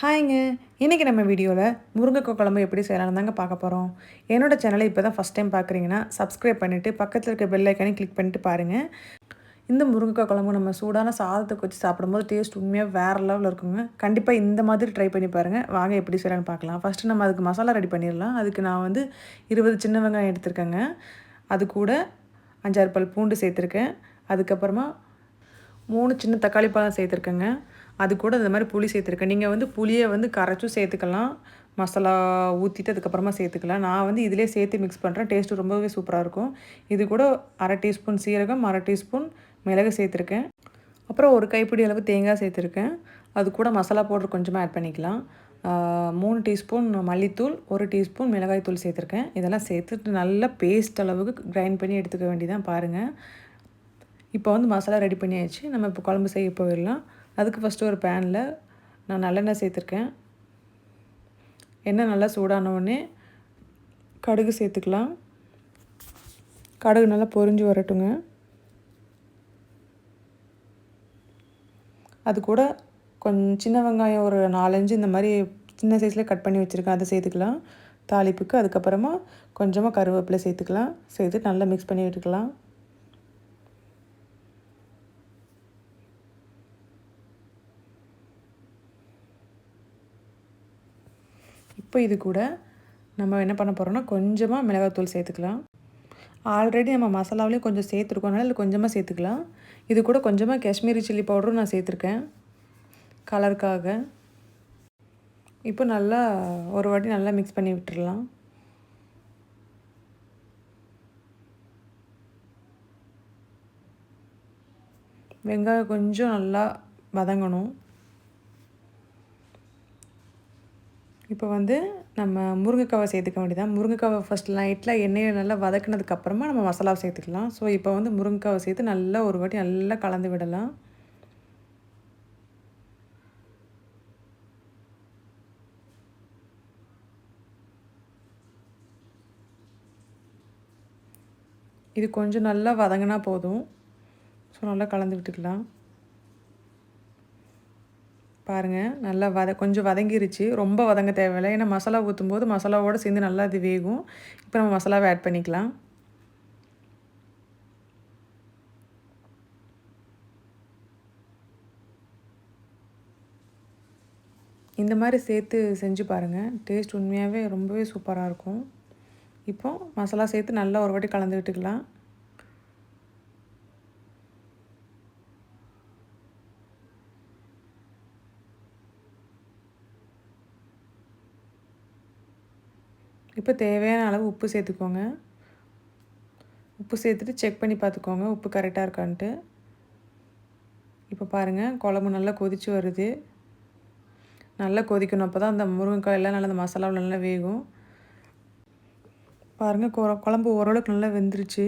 ஹாய்ங்க. இன்றைக்கி நம்ம வீடியோவில் முருங்கைக்காய் குழம்பு எப்படி செய்யலாம்னு தாங்க பார்க்க போகிறோம் என்னோடய சேனலை இப்போ தான் ஃபஸ்ட் டைம் பார்க்குறீங்கன்னா சப்ஸ்கிரைப் பண்ணிவிட்டு பக்கத்தில் இருக்க பெல் ஐக்கானையும் கிளிக் பண்ணிட்டு பாருங்கள் இந்த முருங்கைக்காய் குழம்பு நம்ம சூடான சாதத்துக்கு வச்சு சாப்பிடும்போது டேஸ்ட் உண்மையாக வேறு லெவலில் இருக்குங்க. கண்டிப்பாக இந்த மாதிரி ட்ரை பண்ணி பாருங்கள் வாங்க எப்படி செய்யலாம்னு பார்க்கலாம். ஃபஸ்ட்டு நம்ம அதுக்கு மசாலா ரெடி பண்ணிடலாம். அதுக்கு நான் வந்து இருபது சின்ன வெங்காயம் எடுத்திருக்கேங்க. அது கூட அஞ்சாறு பல் பூண்டு சேர்த்துருக்கேன். அதுக்கப்புறமா மூணு சின்ன தக்காளி பழம் சேர்த்துருக்கேங்க. அது கூட இந்த மாதிரி புளி சேர்த்துருக்கேன். நீங்கள் வந்து புளியை வந்து கரைச்சும் சேர்த்துக்கலாம். மசாலா ஊற்றிட்டு அதுக்கப்புறமா சேர்த்துக்கலாம். நான் வந்து இதிலே சேர்த்து மிக்ஸ் பண்ணுறேன் டேஸ்ட்டு ரொம்பவே சூப்பராக இருக்கும். இது கூட அரை டீஸ்பூன் சீரகம் அரை டீஸ்பூன் மிளகு சேர்த்துருக்கேன். அப்புறம் ஒரு கைப்பிடி அளவு தேங்காய் சேர்த்துருக்கேன். அது கூட மசாலா பவுடர் கொஞ்சமாக ஆட் பண்ணிக்கலாம். மூணு டீஸ்பூன் மல்லித்தூள் ஒரு டீஸ்பூன் மிளகாய் தூள் சேர்த்துருக்கேன். இதெல்லாம் சேர்த்துட்டு நல்லா பேஸ்ட் அளவுக்கு கிரைண்ட் பண்ணி எடுத்துக்க வேண்டியதான் பாருங்கள் இப்போ வந்து மசாலா ரெடி பண்ணியாச்சு. நம்ம இப்போ குழம்பு செய்ய போயிடலாம். அதுக்கு ஃபஸ்ட்டு ஒரு பேனில் நான் நல்லெண்ணெய் சேர்த்துருக்கேன். எண்ணெய் நல்லா சூடானவுடனே கடுகு சேர்த்துக்கலாம். கடுகு நல்லா பொறிஞ்சு வரட்டுங்க. அது கூட கொஞ்சம் சின்ன வெங்காயம் ஒரு நாலஞ்சு இந்த மாதிரி சின்ன சைஸில் கட் பண்ணி வச்சுருக்கேன். அதை சேர்த்துக்கலாம். தாளிப்புக்கு அதுக்கப்புறமா கொஞ்சமாக கருவேப்பிலை சேர்த்துக்கலாம். சேர்த்து நல்லா மிக்ஸ் பண்ணி விட்டுக்கலாம் இப்போ இது கூட நம்ம என்ன பண்ண போகிறோம்னா கொஞ்சமாக மிளகாத்தூள் சேர்த்துக்கலாம். ஆல்ரெடி நம்ம மசாலாவிலையும் கொஞ்சம் சேர்த்துருக்கோனால இல்லை கொஞ்சமாக சேர்த்துக்கலாம். இது கூட கொஞ்சமாக காஷ்மீரி சில்லி பவுடரும் நான் சேர்த்துருக்கேன். கலருக்காக இப்போ நல்லா ஒரு வாட்டி நல்லா மிக்ஸ் பண்ணி விட்டுடலாம் வெங்காயம் கொஞ்சம் நல்லா வதங்கணும். இப்போ வந்து நம்ம முருங்கைக்காவை சேர்த்துக்க வேண்டியதான் முருங்கைக்காவை ஃபஸ்ட் லைட்டில் எண்ணெயில் நல்லா வதக்கினதுக்கப்புறமா நம்ம மசாலாவை சேர்த்துக்கலாம். ஸோ இப்போ வந்து முருங்கைக்காவை சேர்த்து நல்லா ஒரு வாட்டி நல்லா கலந்து விடலாம். இது கொஞ்சம் நல்லா வதங்கினா போதும். ஸோ நல்லா கலந்து விட்டுக்கலாம். பாருங்கள் நல்லா வத கொஞ்சம் வதங்கிருச்சு. ரொம்ப வதங்க தேவையில்லை. ஏன்னா மசாலா ஊற்றும் போது மசாலாவோடு சேர்ந்து நல்லா அது வேகும். இப்போ நம்ம மசாலாவை ஆட் பண்ணிக்கலாம். இந்த மாதிரி சேர்த்து செஞ்சு பாருங்கள் டேஸ்ட் உண்மையாகவே ரொம்பவே சூப்பராக இருக்கும். இப்போது மசாலா சேர்த்து நல்லா ஒரு வாட்டி கலந்து விட்டுக்கலாம். இப்போ தேவையான அளவு உப்பு சேர்த்துக்கோங்க. உப்பு சேர்த்துட்டு செக் பண்ணி பார்த்துக்கோங்க. உப்பு கரெக்டாக இருக்கான்ட்டு. இப்போ பாருங்கள் குழம்பு நல்லா கொதித்து வருது. நல்லா கொதிக்கணும். அப்போ தான் அந்த முருங்கைக்காய் எல்லாம் நல்லா அந்த மசாலாவில் நல்லா வேகும். பாருங்கள் குழம்பு ஓரளவுக்கு நல்லா வெந்துருச்சு.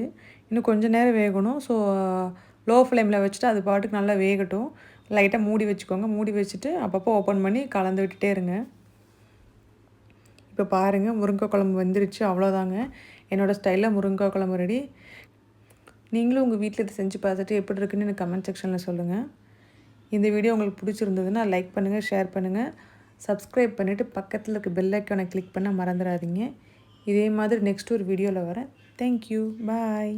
இன்னும் கொஞ்சம் நேரம் வேகணும். ஸோ லோ ஃப்ளேமில் வச்சுட்டு அது பாட்டுக்கு நல்லா வேகட்டும். லைட்டாக மூடி வச்சுக்கோங்க. மூடி வச்சுட்டு அப்பப்போ ஓப்பன் பண்ணி கலந்து விட்டுட்டே இருங்க. இப்போ பாருங்கள் முருங்கை குழம்பு வந்துருச்சு அவ்வளோதாங்க. என்னோடய ஸ்டைலில் முருங்கை குழம்பு ரெடி நீங்களும் உங்கள் வீட்டில் இதை செஞ்சு பார்த்துட்டு எப்படி இருக்குன்னு எனக்கு கமெண்ட் செக்ஷனில் சொல்லுங்கள் இந்த வீடியோ உங்களுக்கு பிடிச்சிருந்ததுன்னா லைக் பண்ணுங்கள் ஷேர் பண்ணுங்கள் சப்ஸ்கிரைப் பண்ணிவிட்டு பக்கத்தில் இருக்க பெல் ஐக்கானை கிளிக் பண்ண மறந்துடாதீங்க. இதே மாதிரி நெக்ஸ்ட் ஒரு வீடியோவில் வரேன். Thank you bye